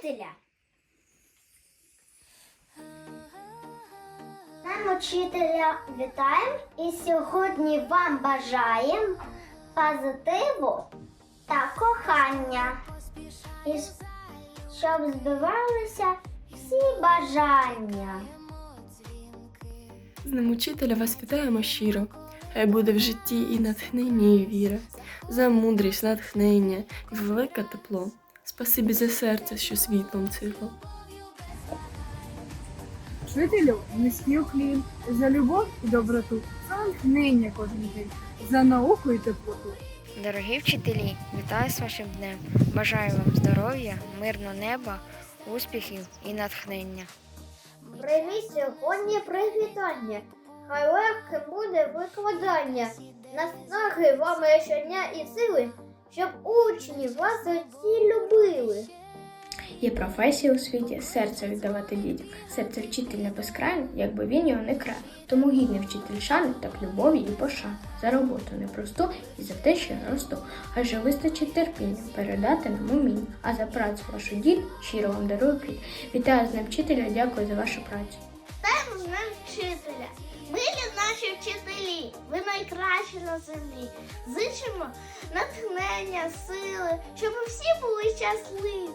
вчителя. Нам учителя вітаємо і сьогодні вам бажаємо позитиву та кохання. І щоб збивалися всі бажання. З ним учителя вас вітаємо щиро. Хай буде в житті і натхнення, і віра, за мудрість, натхнення і велике тепло. Спасибі за серце, що світлом цикло. Вчителю низький уклін за любов і доброту, за натхнення кожен день, за науку і теплоту. Дорогі вчителі, вітаю з вашим днем. Бажаю вам здоров'я, мирного неба, успіхів і натхнення. Прийміть сьогодні привітання. Хай легким буде викладання. Наснаги вам щодня і сили, щоб учні вас усі любили. Є професія у світі серце віддавати дітям. Серце вчителя безкрайне, якби він його не крав. Тому гідний вчитель шани, так любові і пошани. За роботу непросту і за те, що я росту. Адже вистачить терпіння передати нам уміння. А за працю вашу дід щиро вам дарую плід. Вітаю з ним вчителя, дякую за вашу працю. З ним вчителя. Милі наші вчителі, ви найкращі на землі. Зичимо натхнення, сили, щоб всі були щасливі.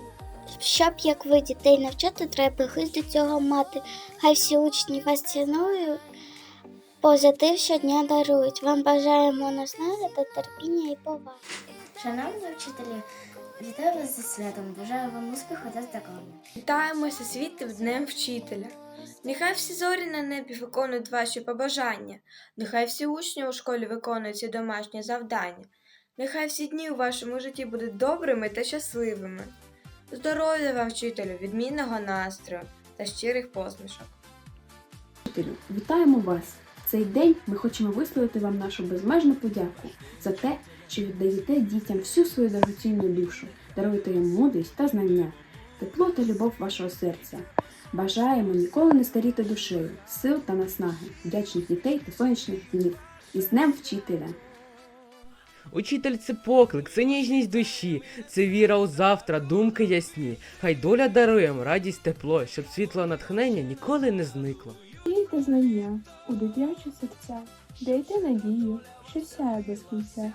Щоб як ви дітей навчати, треба хист до цього мати. Хай всі учні вас цінують, позитив щодня дарують. Вам бажаємо наснаги та терпіння і поваги. Шановні вчителі, вітаю вас зі святом. Бажаю вам успіху та здоров'я. Вітаємося світом Днем Вчителя. Нехай всі зорі на небі виконують ваші побажання, нехай всі учні у школі виконують ці домашні завдання. Нехай всі дні у вашому житті будуть добрими та щасливими. Здоров'я вам, вчителю, відмінного настрою та щирих посмішок. Вчителю, вітаємо вас! Цей день ми хочемо висловити вам нашу безмежну подяку за те, що віддаєте дітям всю свою дорогоцінну душу, даруєте їм мудрість та знання, тепло та любов вашого серця. Бажаємо ніколи не старіти душею, сил та наснаги, вдячних дітей та сонячних днів. І з Днем вчителя! Учитель це поклик, це ніжність душі, це віра у завтра, думки ясні. Хай доля дарує радість, тепло, щоб світло натхнення ніколи не зникло. Дійте знання у дитячі серця, дайте надію, що сяє без кінця.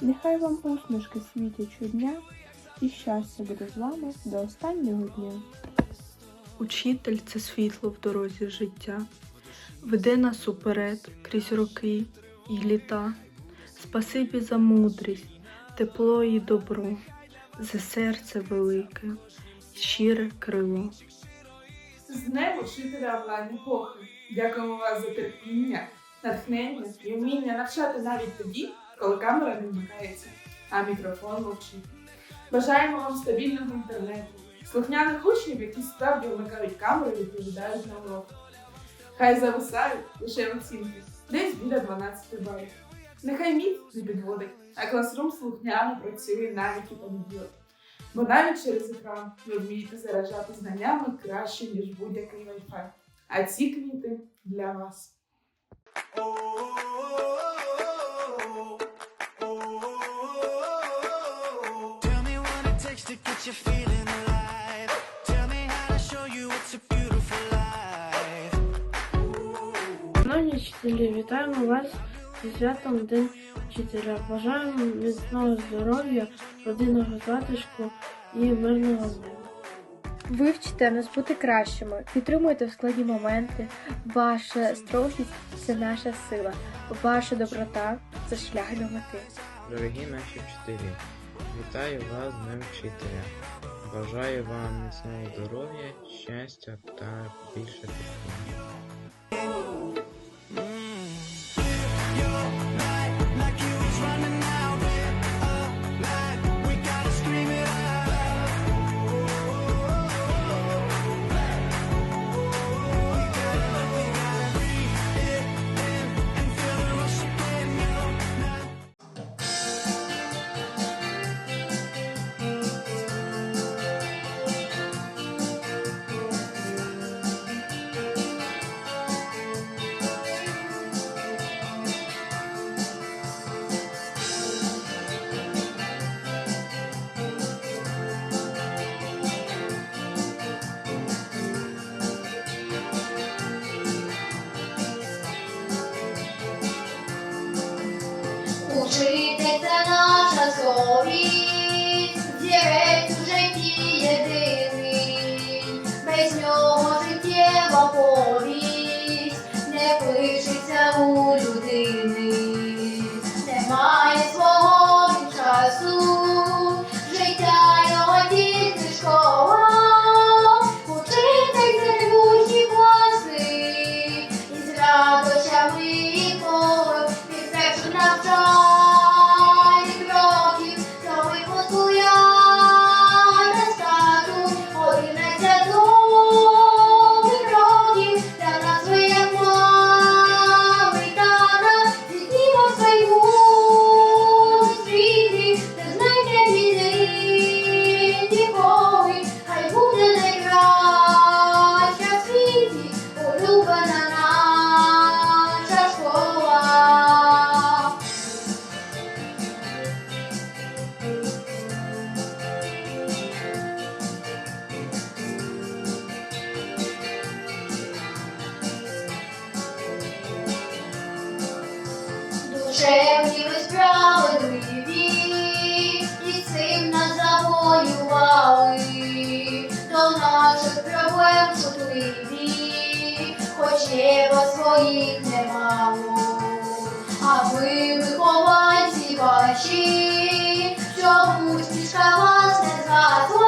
Нехай вам усмішки світять щодня, і щастя буде з вами до останнього дня. Учитель це світло в дорозі життя, веде нас уперед крізь роки і літа. Спасибі за мудрість, тепло і добро, за серце велике, щире крило. З Днем учителя влади епохи. Дякуємо вас за терпіння, натхнення і вміння навчати навіть тоді, коли камера не вмикається, а мікрофон мовчить. Бажаємо вам стабільного інтернету, слухняних учнів, які справді вмикають камеру і відповідають на урок. Хай зависають лише оцінки, десь біля 12 балів. Нехай міць не підводить, а класрум слухняно працює навіть у понеділок. Бо навіть через екран ви вмієте заражати знаннями краще, ніж будь-який Wi-Fi. А ці квіти для вас. Tell me what it takes to get you feeling Шановні вчителі, вітаємо вас зі святом День вчителя. Бажаємо міцного здоров'я, родинного затишку і мирного неба. Ви вчите нас бути кращими, підтримуєте в складні моменти. Ваша строгість це наша сила, ваша доброта це шлях до мети. Дорогі наші вчителі, вітаю вас з Днем Вчителя. Бажаю вам міцного здоров'я, щастя та більше терпіння. okolic, gdzie rzeki jedyne. До наших проблем чутливі, хоч є вас своїх немало, а ви вихованці ваші, що будь вас не зразу.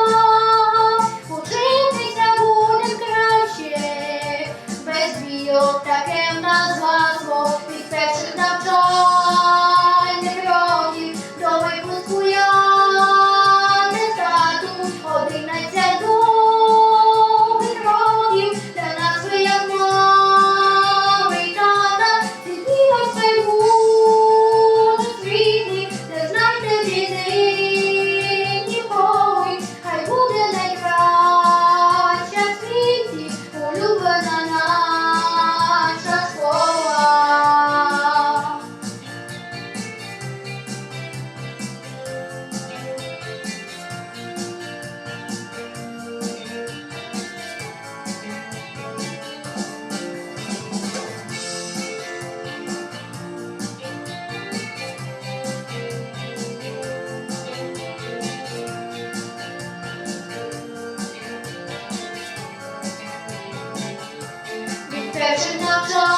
맞아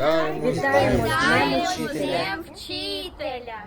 Вітаємо з днем вчителя!